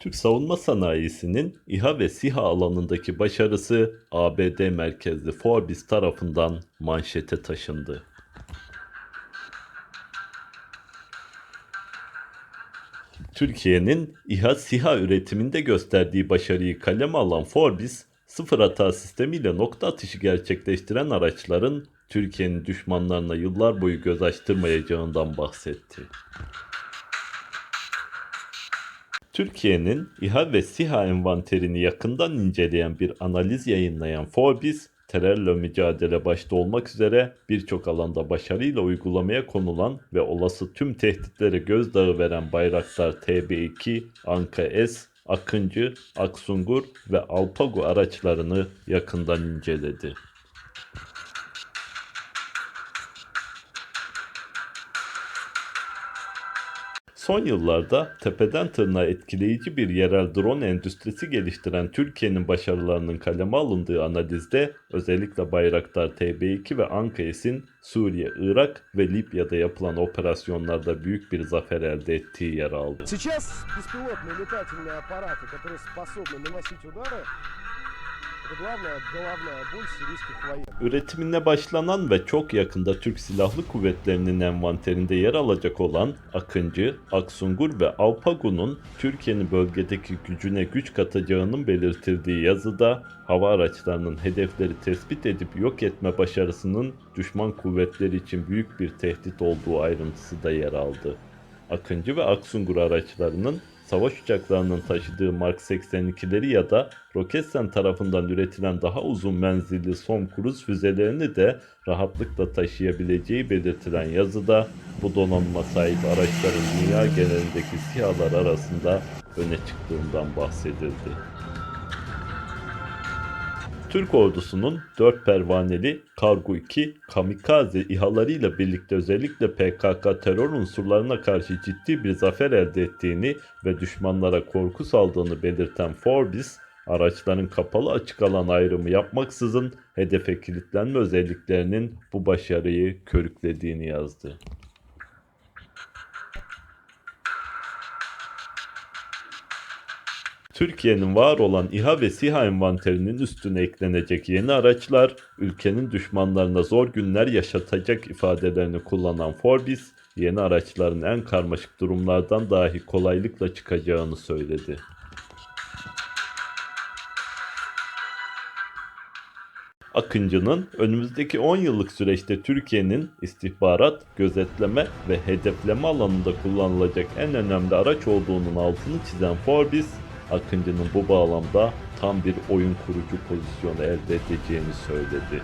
Türk savunma sanayisinin İHA ve SİHA alanındaki başarısı ABD merkezli Forbes tarafından manşete taşındı. Türkiye'nin İHA SİHA üretiminde gösterdiği başarıyı kaleme alan Forbes, sıfır hata sistemiyle nokta atışı gerçekleştiren araçların Türkiye'nin düşmanlarına yıllar boyu göz açtırmayacağından bahsetti. Türkiye'nin İHA ve SİHA envanterini yakından inceleyen bir analiz yayınlayan Forbes, terörle mücadele başta olmak üzere birçok alanda başarıyla uygulamaya konulan ve olası tüm tehditlere gözdağı veren Bayraktar TB2, Anka S, Akıncı, Aksungur ve Alpago araçlarını yakından inceledi. Son yıllarda tepeden tırnağa etkileyici bir yerel drone endüstrisi geliştiren Türkiye'nin başarılarının kaleme alındığı analizde özellikle Bayraktar TB2 ve Anka-S'in Suriye, Irak ve Libya'da yapılan operasyonlarda büyük bir zafer elde ettiği yer aldı. Сейчас беспилотные летательные аппараты, которые способны наносить удары, Üretimine başlanan ve çok yakında Türk Silahlı Kuvvetleri'nin envanterinde yer alacak olan Akıncı, Aksungur ve Alpago'nun Türkiye'nin bölgedeki gücüne güç katacağının belirtildiği yazıda hava araçlarının hedefleri tespit edip yok etme başarısının düşman kuvvetleri için büyük bir tehdit olduğu ayrıntısı da yer aldı. Akıncı ve Aksungur araçlarının savaş uçaklarının taşıdığı Mark 82'leri ya da Roketsan tarafından üretilen daha uzun menzilli son kruz füzelerini de rahatlıkla taşıyabileceği belirtilen yazıda bu donanıma sahip araçların dünya genelindeki SİHA'lar arasında öne çıktığından bahsedildi. Türk ordusunun 4 pervaneli Kargo 2 kamikaze İHA'larıyla birlikte özellikle PKK terör unsurlarına karşı ciddi bir zafer elde ettiğini ve düşmanlara korku saldığını belirten Forbes, araçların kapalı açık alan ayrımı yapmaksızın hedefe kilitlenme özelliklerinin bu başarıyı körüklediğini yazdı. Türkiye'nin var olan İHA ve SİHA envanterinin üstüne eklenecek yeni araçlar, ülkenin düşmanlarına zor günler yaşatacak ifadelerini kullanan Forbes, yeni araçların en karmaşık durumlardan dahi kolaylıkla çıkacağını söyledi. Akıncı'nın önümüzdeki 10 yıllık süreçte Türkiye'nin istihbarat, gözetleme ve hedefleme alanında kullanılacak en önemli araç olduğunun altını çizen Forbes, Akıncı'nın bu bağlamda tam bir oyun kurucu pozisyonu elde edeceğini söyledi.